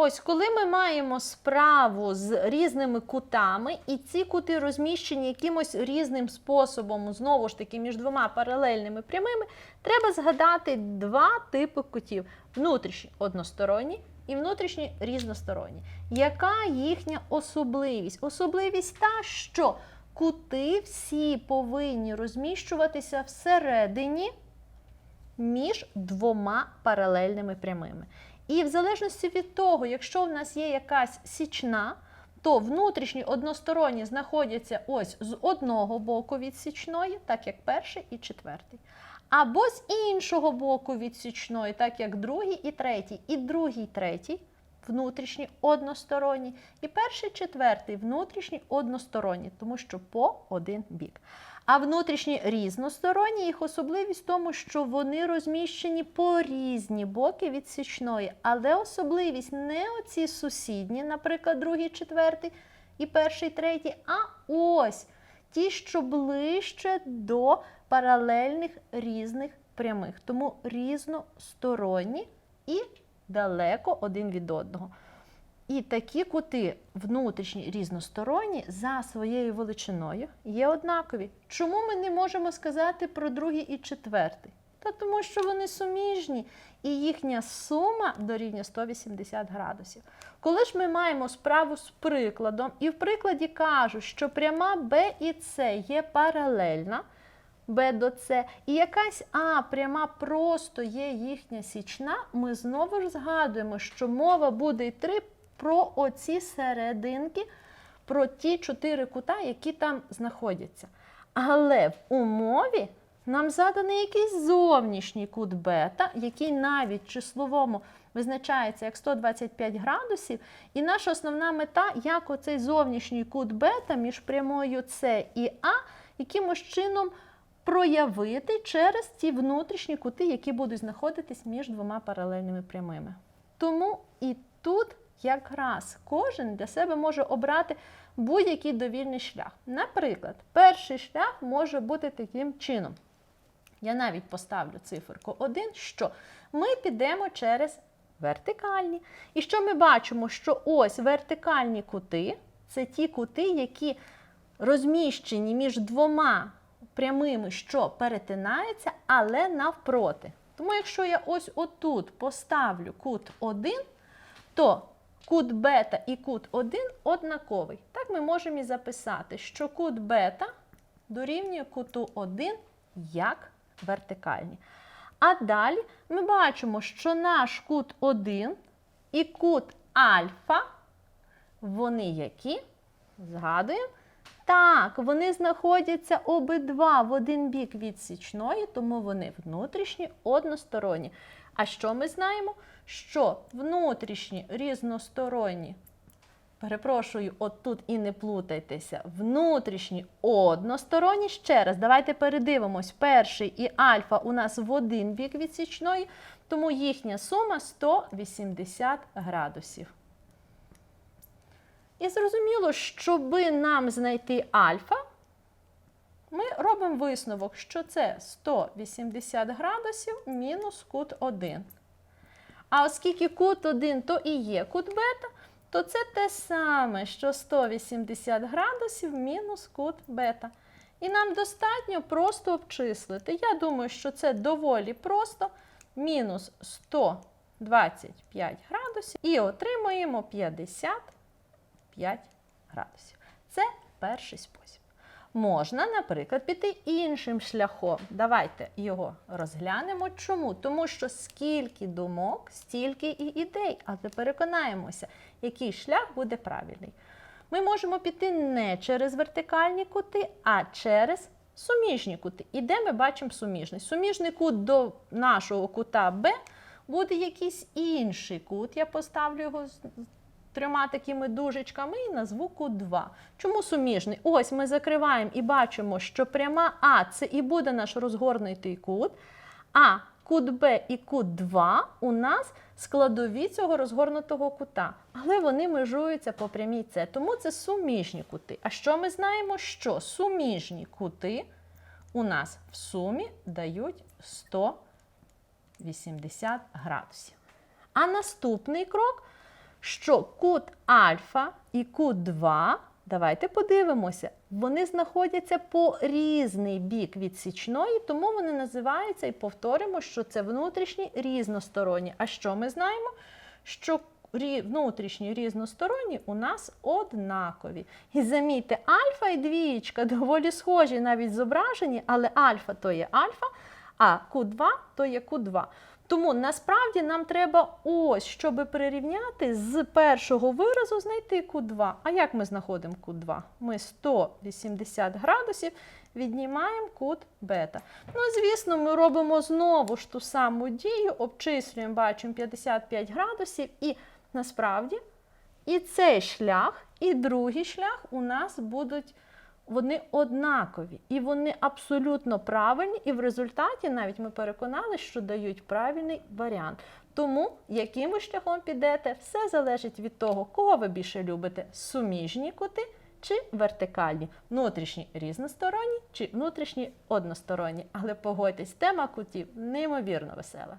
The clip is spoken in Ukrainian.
Ось, коли ми маємо справу з різними кутами, і ці кути розміщені якимось різним способом, знову ж таки, між двома паралельними прямими, треба згадати два типи кутів: внутрішній односторонній і внутрішній різносторонній. Яка їхня особливість? Особливість та, що кути всі повинні розміщуватися всередині між двома паралельними прямими. І в залежності від того, якщо в нас є якась січна, то внутрішні односторонні знаходяться ось з одного боку від січної, так як перший і четвертий. Або з іншого боку від січної, так як другий і третій. І другий, третій внутрішні односторонні, і перший, четвертий внутрішні односторонні, тому що по один бік. А внутрішні різносторонні їх особливість в тому, що вони розміщені по різні боки від січної. Але особливість не оці сусідні, наприклад, другий, четвертий і перший, третій, а ось ті, що ближче до паралельних різних прямих. Тому різносторонні і далеко один від одного. І такі кути внутрішні різносторонні за своєю величиною є однакові. Чому ми не можемо сказати про другий і четвертий? Та тому, що вони суміжні, і їхня сума дорівнює 180 градусів. Коли ж ми маємо справу з прикладом, і в прикладі кажуть, що пряма Б і С є паралельна, Б до С, і якась А пряма просто є їхня січна, ми знову ж згадуємо, що мова буде йти про оці серединки, про ті чотири кута, які там знаходяться. Але в умові нам заданий якийсь зовнішній кут бета, який навіть числовому визначається як 125 градусів. І наша основна мета, як оцей зовнішній кут бета між прямою С і А, якимось чином проявити через ті внутрішні кути, які будуть знаходитись між двома паралельними прямими. Тому і тут якраз кожен для себе може обрати будь-який довільний шлях. Наприклад, перший шлях може бути таким чином. Я навіть поставлю циферку 1, що ми підемо через вертикальні. І що ми бачимо, що ось вертикальні кути це ті кути, які розміщені між двома прямими, що перетинаються, але навпроти. Тому якщо я ось отут поставлю кут 1, то кут бета і кут 1 однаковий. Так ми можемо і записати, що кут бета дорівнює куту 1 як вертикальні. А далі ми бачимо, що наш кут 1 і кут альфа, вони які? Згадуємо. Так, вони знаходяться обидва в один бік від січної, тому вони внутрішні односторонні. А що ми знаємо? Що внутрішні різносторонні, перепрошую, от тут і не плутайтеся, внутрішні односторонні. Ще раз, давайте передивимось. Перший і альфа у нас в один бік від січної, тому їхня сума 180 градусів. І зрозуміло, щоби нам знайти альфа, ми робимо висновок, що це 180 градусів мінус кут 1. А оскільки кут 1 то і є кут бета, то це те саме, що 180 градусів мінус кут бета. І нам достатньо просто обчислити. Я думаю, що це доволі просто. Мінус 125 градусів і отримуємо 55 градусів. Це перший спосіб. Можна, наприклад, піти іншим шляхом. Давайте його розглянемо. Чому? Тому що скільки думок, стільки і ідей. Але переконаємося, який шлях буде правильний. Ми можемо піти не через вертикальні кути, а через суміжні кути. І де ми бачимо суміжний? Суміжний кут до нашого кута Б буде якийсь інший кут. Я поставлю його трьома такими дужечками і назву кут 2. Чому суміжний? Ось ми закриваємо і бачимо, що пряма А це і буде наш розгорнутий кут, а кут Б і кут 2 у нас складові цього розгорнутого кута. Але вони межуються по прямій С. Тому це суміжні кути. А що ми знаємо? Що суміжні кути у нас в сумі дають 180 градусів. А наступний крок що кут альфа і кут 2, давайте подивимося, вони знаходяться по різний бік відсічної, тому вони називаються і повторимо, що це внутрішні різносторонні. А що ми знаємо? Що внутрішні різносторонні у нас однакові. І замітьте, альфа і двієчка доволі схожі навіть зображені, але альфа то є альфа, а Q2 то є Q2. Тому насправді нам треба ось, щоб прирівняти з першого виразу знайти Q2. А як ми знаходимо Q2? Ми 180 градусів віднімаємо кут бета. Ну, звісно, ми робимо знову ж ту саму дію, обчислюємо, бачимо 55 градусів, і насправді і цей шлях, і другий шлях у нас будуть вони однакові, і вони абсолютно правильні, і в результаті навіть ми переконали, що дають правильний варіант. Тому, яким ви шляхом підете, все залежить від того, кого ви більше любите: суміжні кути чи вертикальні, внутрішні різносторонні чи внутрішні односторонні. Але погодьтесь, тема кутів неймовірно весела.